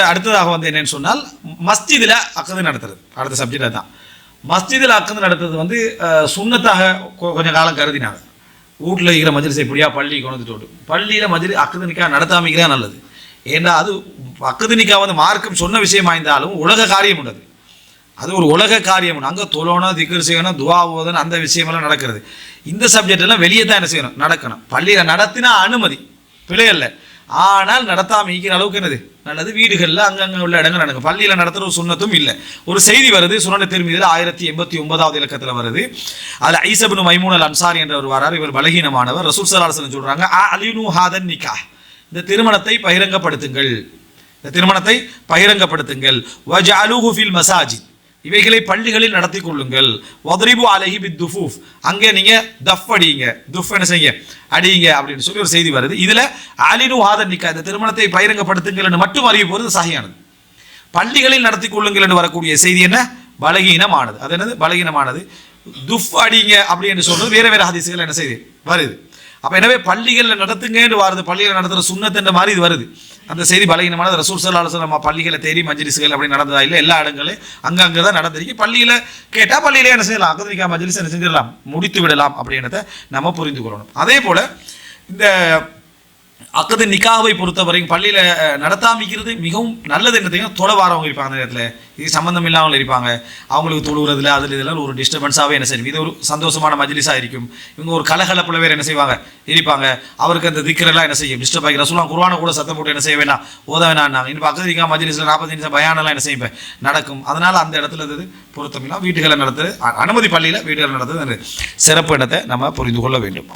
அடுத்ததாக வந்து என்னன்னு சொன்னால் மஸ்ஜிதில் அக்கது நடத்துறது. அடுத்த சப்ஜெக்ட் தான் மஸ்ஜிதில் அக்கது நடத்துறது வந்து சுண்ணத்தாக கொஞ்சம் கொ- காலம் கருதினாங்க. வீட்டில் இருக்கிற மஜ்லிஸ் எப்படியா பள்ளி கொண்டு விட்டு. பள்ளியில் மஜ்லி அக்கது நிக்கா நடத்தாமிக்கிறா நல்லது. ஏன்னா அது அக்கது நிக்கா வந்து மார்க்கம் சொன்ன விஷயம் இருந்தாலும் உலக காரியம் உள்ளது அது. ஒரு உலக காரியம் அங்கே தொழணும் திக்கர் செய்யணும் துவா ஓதணும் அந்த விஷயமெல்லாம் நடக்கிறது. இந்த சப்ஜெக்ட் எல்லாம் வெளியே தான் என்ன செய்யணும்? நடக்கணும். பள்ளியில் நடத்தினா அனுமதி. பிழை இல்லை ஆனால் நடத்தாம ஈக்கிற அளவுக்கு என்னது? நல்லது. வீடுகளில் அங்கங்கே உள்ள இடங்கள் நடக்கும். பள்ளியில் நடத்துகிற ஒரு சுண்ணத்தும் இல்லை. ஒரு செய்தி வருது சுனன திரும்பியதில் ஆயிரத்தி எண்பத்தி ஒன்பதாவது இலக்கத்தில் வருது. அதில் ஐசபின் மைமூன் அல் அன்சாரி என்ற ஒரு வரார் இவர் பலகீனமானவர். ரசூல் சலாசன் சொல்கிறாங்க அலினு ஹாதன் நிக்கா இந்த திருமணத்தை பகிரங்கப்படுத்துங்கள். இந்த திருமணத்தை பகிரங்கப்படுத்துங்கள். வஜ் அலுஹுஃபில் மசாஜித் இவைகளை பள்ளிகளில் நடத்தி கொள்ளுங்கள். வதரிபு அலஹி பித் துஃபூஃப் அங்கே நீங்க தஃப் அடியுங்க. துஃப் என்ன செய்யுங்க? அடியுங்க அப்படின்னு சொல்லி ஒரு செய்தி வருது. இதுல அலினு ஆதர் நிக்கா இந்த திருமணத்தை பகிரங்கப்படுத்துங்கள் என்று மட்டும் அறிய போகிறது சகையானது பள்ளிகளில் நடத்தி கொள்ளுங்கள் என்று வரக்கூடிய செய்தி என்ன? பலகீனமானது. அது என்னது? பலகீனமானது. துஃப் அடிங்க அப்படின்னு சொல்றது வேற வேற ஹதீசுகள் என்ன செய்தி வருது. அப்ப எனவே பள்ளிகளில் நடத்துங்கன்னு வருது. பள்ளியில் நடத்துற சுண்ணத்துன்ற மாதிரி இது வருது. அந்த செய்தி பலகீனமான ரசூல் சல்லா நம்ம பள்ளிகளை தேடி மஜ்லிஸ்கள் அப்படி நடந்ததா? இல்லை எல்லா இடங்களையும் அங்கங்கே தான் நடந்திருக்கு பள்ளியில் கேட்டால் பள்ளியிலே என்ன செய்யலாம்? அகதிரிக்கா மஜ்லிஸ் என்ன செஞ்சிடலாம்? முடித்து விடலாம் அப்படின்றத நம்ம புரிந்து கொள்ளணும். அதே போல இந்த அக்கது நிக்காவை பொறுத்தவரைக்கும் பள்ளியில் நடத்தாமிக்கிறது மிகவும் நல்லது என்ன தெரியும். தொலை வாரவங்க இருப்பாங்க அந்த நேரத்தில். இது சம்மந்தம் இல்லாமல் இருப்பாங்க. அவங்களுக்கு தொழுகிறதுல அதில் இதெல்லாம் ஒரு டிஸ்டர்பன்ஸாகவே என்ன செய்யும். இது ஒரு சந்தோஷமான மஜ்லிஸாக இருக்கும். இவங்க ஒரு கலகலப்புல வேறு என்ன செய்வாங்க? இருப்பாங்க. அவருக்கு அந்த திக்கரெல்லாம் என்ன செய்யும்? டிஸ்டர்ப் ஆகி ரசூலாம் குருவான கூட சத்தம் போட்டு என்ன செய்ய வேணாம் ஓத வேணாம் இன்னும் பக்கத்து நிக்கா மஜ்லிஸில் நாற்பத்தி நிமிஷம் பயானெல்லாம் என்ன செய்யும்? நடக்கும். அதனால் அந்த இடத்துல இது பொருத்தமில்லாம் வீட்டுகளை நடத்துறது அனுமதி பள்ளியில் வீடுகளை நடத்துறது சிறப்பு இடத்தை நம்ம புரிந்து கொள்ள வேண்டும்.